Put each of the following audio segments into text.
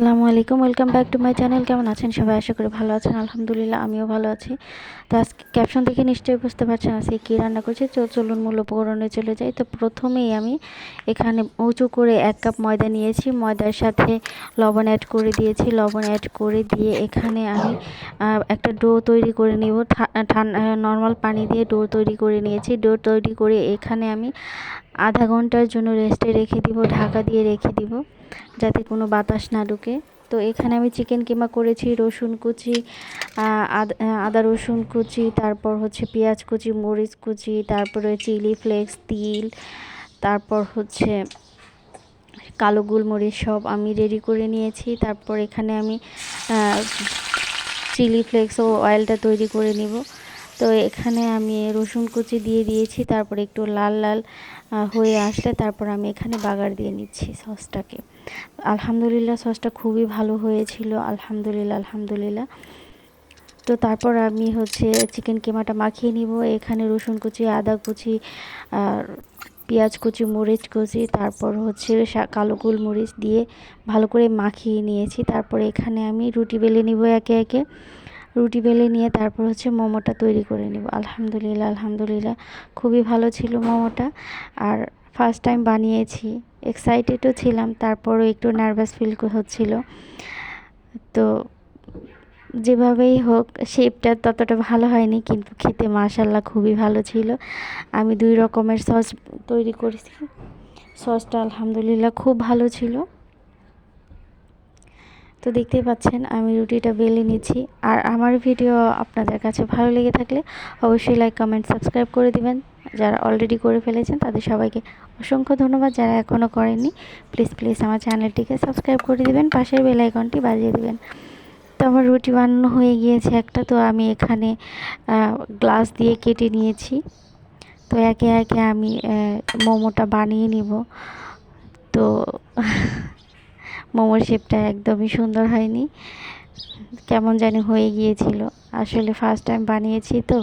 আসসালামু আলাইকুম welcome back to my channel কেমন আছেন সবাই? আশা করি ভালো আছেন। আলহামদুলিল্লাহ, আমিও ভালো আছি। তো আজকে ক্যাপশন দেখে নিশ্চয়ই বুঝতে পারছেন আজকে কী রান্না করছি। চলুন মূল উপকরণে চলে যাই। তো প্রথমেই আমি এখানে উঁচু করে এক কাপ ময়দা নিয়েছি। ময়দার সাথে লবণ অ্যাড করে দিয়েছি। লবণ অ্যাড করে দিয়ে এখানে আমি একটা ডো তৈরি করে নেব। ঠান্ডা নর্মাল পানি দিয়ে ডো তৈরি করে নিয়েছি। ডো তৈরি করে এখানে আমি আধা ঘণ্টার জন্য রেস্টে রেখে দিব। ঢাকা দিয়ে রেখে দিব। যাতে কোনো বাতাস না ঢুকে। তো এখানে আমি চিকেন কিমা করেছি, রসুন কুচি আদা রসুন কুচি, তারপর হচ্ছে পেঁয়াজ কুচি, মরিচ কুচি, তারপরে চিলি ফ্লেক্স, তিল, তারপর হচ্ছে কালো গোলমরিচ সব আমি রেডি করে নিয়েছি। তারপর এখানে আমি চিলি ফ্লেক্স ও অয়েলটা তৈরি করে নিব। তো এখানে আমি রসুন কুচি দিয়ে দিয়েছি, তারপর একটু লাল লাল হয়ে আসলে তারপর আমি এখানে বাগার দিয়ে নিচ্ছি সসটাকে। আলহামদুলিল্লাহ সসটা খুবই ভালো হয়েছিল, আলহামদুলিল্লাহ আলহামদুলিল্লাহ। তো তারপর আমি হচ্ছে চিকেন কেমাটা মাখিয়ে নিব, এখানে রসুন কুচি, আদা কুচি, আর পেঁয়াজ কুচি, মরিচ কুচি, তারপর হচ্ছে কালো গোলমরিচ দিয়ে ভালো করে মাখিয়ে নিয়েছি। তারপর এখানে আমি রুটি বেলে নিব একে একে। রুটি বেলে নিয়ে তারপর হচ্ছে মোমোটা তৈরি করে নেব। আলহামদুলিল্লাহ আলহামদুলিল্লাহ। খুবই ভালো ছিল মোমোটা। আর ফার্স্ট টাইম বানিয়েছি। এক্সাইটেডও ছিলাম, তারপরও একটু নার্ভাস ফিল হচ্ছিল। তো যেভাবেই হোক শেপটা ততটা ভালো হয়নি, কিন্তু খেতে মাশাল্লাহ খুবই ভালো ছিল। আমি দুই রকমের সস তৈরি করেছি। সসটা আলহামদুলিল্লাহ খুব ভালো ছিল। তো দেখতেই পাচ্ছেন, আমি রুটিটা বেলে নিচ্ছি। আর আমার ভিডিও আপনাদের কাছে ভালো লেগে থাকলে অবশ্যই লাইক কমেন্ট সাবস্ক্রাইব করে দিবেন। যারা অলরেডি করে ফেলেছেন, তাদের সবাইকে অসংখ্য ধন্যবাদ। যারা এখনও করেননি প্লিজ প্লিজ আমার চ্যানেলটিকে সাবস্ক্রাইব করে দিবেন, পাশের বেল আইকনটি বাজিয়ে দিবেন। তো আমার রুটি বানানো হয়ে গিয়েছে একটা, তো আমি এখানে গ্লাস দিয়ে কেটে নিয়েছি। তো একে একে আমি মোমোটা বানিয়ে নিব। তো মোমোর শেপটা একদমই সুন্দর হয়নি। কেমন জানি হয়ে গিয়েছিল। আসলে ফার্স্ট টাইম বানিয়েছি তো।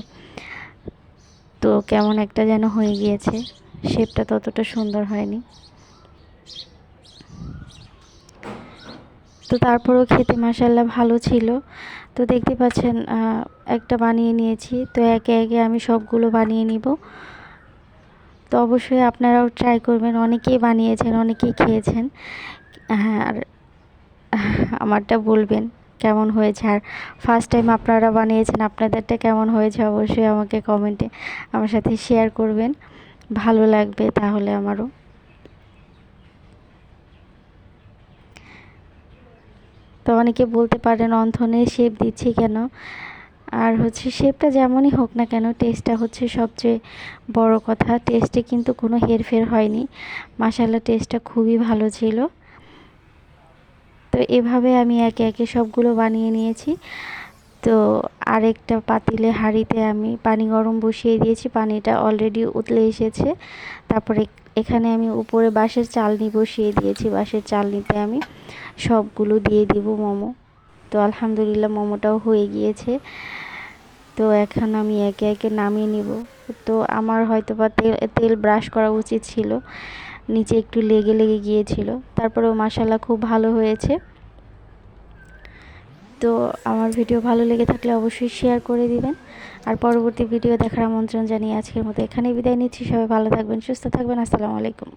তো কেমন একটা যেন হয়ে গিয়েছে। শেপটা ততটা সুন্দর হয়নি। তো তারপরেও খেতে মাসাল্লাহ ভালো ছিল। তো দেখতে পাচ্ছেন একটা বানিয়ে নিয়েছি। তো একে একে আমি সবগুলো বানিয়ে নিব। তো অবশ্যই আপনারাও ট্রাই করবেন। অনেকেই বানিয়েছেন, অনেকেই খেয়েছেন। হ্যাঁ আর আমারটা বলবেন কেমন হয়েছে? আর ফার্স্ট টাইম আপনারা বানিয়েছেন, আপনাদেরটা কেমন হয়েছে অবশ্যই আমাকে কমেন্টে আমার সাথে শেয়ার করবেন। ভালো লাগবে তাহলে আমারও। তো অনেকে বলতে পারেন, অন্থনে শেপ দিচ্ছি কেন? আর হচ্ছে শেপটা যেমনই হোক না কেন টেস্টটা হচ্ছে সবচেয়ে বড় কথা। টেস্টে কিন্তু কোনো হেরফের হয়নি। মাসাল্লা টেস্টটা খুবই ভালো ছিল। তো এভাবে আমি একে একে সবগুলো বানিয়ে নিয়েছি। তো আরেকটা পাতিলে হাঁড়িতে আমি পানি গরম বসিয়ে দিয়েছি, পানিটা অলরেডি উতলে এসেছে। তারপরে এখানে আমি উপরে বাঁশের চালনি বসিয়ে দিয়েছি, বাঁশের চালনিতে আমি সবগুলো দিয়ে দিব মোমো। তো আলহামদুলিল্লাহ মোমোটাও হয়ে গিয়েছে। তো এখন আমি একে একে নামিয়ে নিব। তো আমার হয়তো বা তেল তেল ব্রাশ করা উচিত ছিল। নিচে একটু লেগে লেগে গিয়েছিল। তারপরেও মাসাল্লাহ খুব ভালো হয়েছে। তো আমার ভিডিও ভালো লেগে থাকলে অবশ্যই শেয়ার করে দিবেন। আর পরবর্তী ভিডিও দেখার আমন্ত্রণ জানিয়ে আজকের মতো এখানেই বিদায় নিচ্ছি। সবাই ভালো থাকবেন, সুস্থ থাকবেন। আসসালামু আলাইকুম।